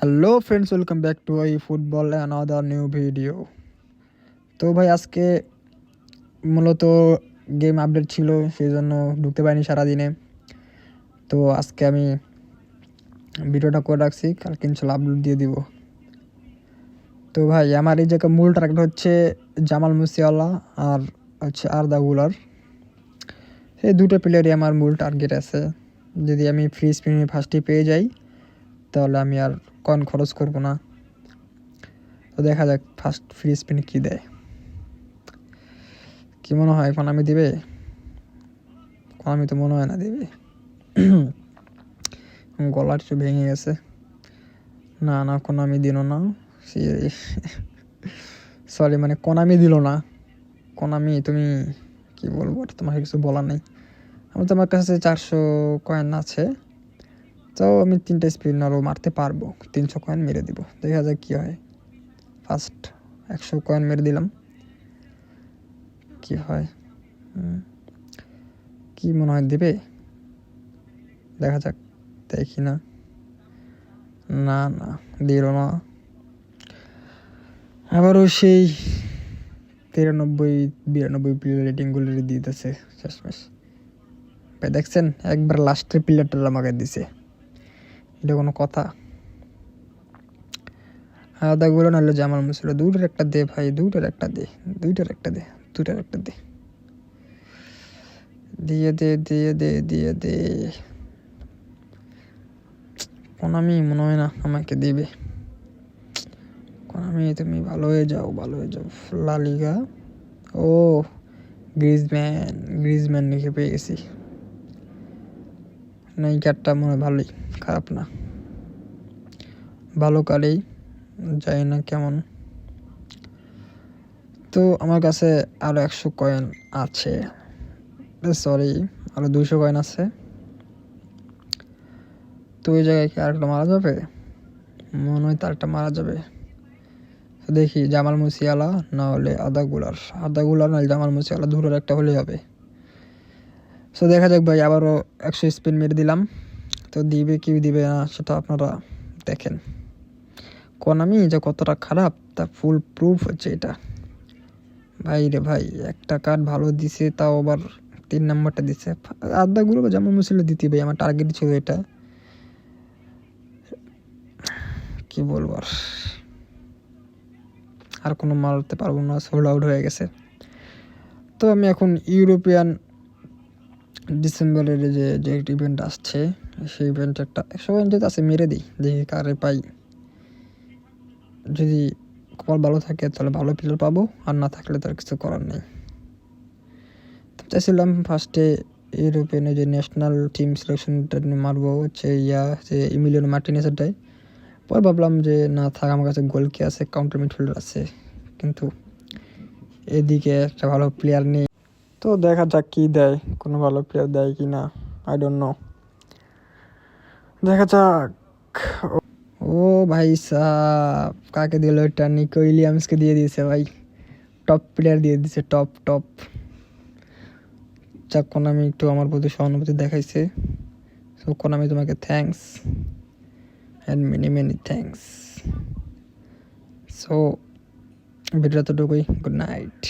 Hello friends welcome back to I football another new video তো ভাই, আজকে মূলত গেম আপডেট ছিল, সেই জন্য ঢুকতে পারিনি সারাদিনে। তো আজকে আমি ভিডিওটা করে রাখছি, কালকে ইনশাল্লাহ আপলোড দিয়ে দিব। তো ভাই, আমার এই জায়গায় মূল টার্গেট হচ্ছে জামাল মুসিওয়ালা আর হচ্ছে আরদা গুলার। এই দুটো প্লেয়ারই আমার মূল টার্গেট আছে। যদি আমি ফ্রি স্পিনে ফার্স্টে পেয়ে যাই তাহলে আমি আর কয়েন খরচ করব না। তো দেখা যাক ফার্স্ট ফ্রি স্পিনে কী দেয়। কি মনে হয়, এখন আমি দিবে? আমি তো মনে হয় না দিবে। গলার একটু ভেঙে গেছে। না না কোনো আমি দিল না। সরি মানে কোনামি দিল না। কোনামি তুমি কি বলব তোমাকে কিছু বলার নেই। আমি তোমার কাছে চারশো কয়েন আছে। তো আমি তিনটা স্পিন আরও মারতে পারব। তিনশো কয়েন মেরে দিব। দেখা যাক কী হয়। ফার্স্ট একশো কয়েন মেরে দিলাম। কি হয়? কি মনে হয় দেবে? দেখা যাক। দেখি না। না না, দিল না। আবারও সেই তিরানব্বই, বিরানব্বই প্লেয়ার রেটিংগুলো দিতেছে। শেষমেশ। দেখছেন? একবার লাস্টের প্লেয়ারটা আমাকে দিছে। এটা কোনো কথা। আলাদাগুলো নাহলে জামাল মুসিল দুইটার একটা দে ভাই, দুইটার একটা দে, দুইটার একটা দে, দুইটার একটা দে। দিয়ে দে দিয়ে দে দিয়ে দে। কোনামি মনে হয় না আমাকে দিবে। কোনামি, তুমি ভালো হয়ে যাও, ভালো হয়ে যাও। লালিগা, ও, গ্রিজম্যান গ্রিজম্যান লিখে পেয়ে গেছি। না এই কার্ডটা মনে ভালোই, খারাপ না। ভালো কারেই জানি না কেমন। তো আমার কাছে আরও একশো কয়েন আছে। সরি আরও দুশো কয়েন আছে। তো ওই জায়গায় কি আরেকটা মারা যাবে? মনে হয় তারটা মারা যাবে। দেখি জামাল মুসিয়ালা না হলে আদা গুলার আদা গুলার নাহলে জামাল মুসিয়ালা দুটোর একটা হলেই হবে। সো দেখা যাক ভাই, আবারও একশো স্পিন মেরে দিলাম। তো দিবে কি দিবে না, সেটা আপনারা দেখেন। কোনামি যে কতটা খারাপ, তা ফুল প্রুফ হচ্ছে এটা। ভাই রে ভাই, একটা কার্ড ভালো দিছে, তাও আবার তিন নাম্বারটা দিছে। আদাগুলো যেমন মুসিলে দিতে ভাই, আমার টার্গেট ছিল এটা। কি বলব আর? আর কোনো মারতে পারব না সোল্ড আউট হয়ে গেছে। তো আমি এখন ইউরোপিয়ান ডিসেম্বরের যে যে ইভেন্ট আসছে, সেই ইভেন্ট একটা একশো পয়েন্ট যদি আছে মেরে দিই, দেখি কারে পাই। যদি কপাল ভালো থাকে, তাহলে ভালো প্লেয়ার পাবো, আর না থাকলে তার কিছু করার নেই। চাইছিলাম ফার্স্টে ইউরোপিয়ানের যে ন্যাশনাল টিম সিলেকশনটা নিয়ে মারবো, হচ্ছে ইয়া, যে ইমিলিয়ন মার্টিনেসেরটাই পরে ভাবলাম যে, না থাক, আমার কাছে গোল কি আছে কাউন্টার মিডফিল্ডার আছে। কিন্তু এদিকে একটা ভালো প্লেয়ার নেই তো দেখা যাক কি দেয়, কোনো ভালো প্লেয়ার দেয় কি না আই ডোন্ট নো দেখা যাক। ও ভাই সাহ কাকে দিল এটা? নিকো উইলিয়ামসকে দিয়ে দিয়েছে ভাই। টপ প্লেয়ার দিয়ে দিয়েছে টপ টপ যাক কোনামি একটু আমার প্রতি সহানুভূতি দেখাইছে। সো কোনামি তোমাকে thanks and many many thanks so ভিডিওটা তোটুকুই গুড নাইট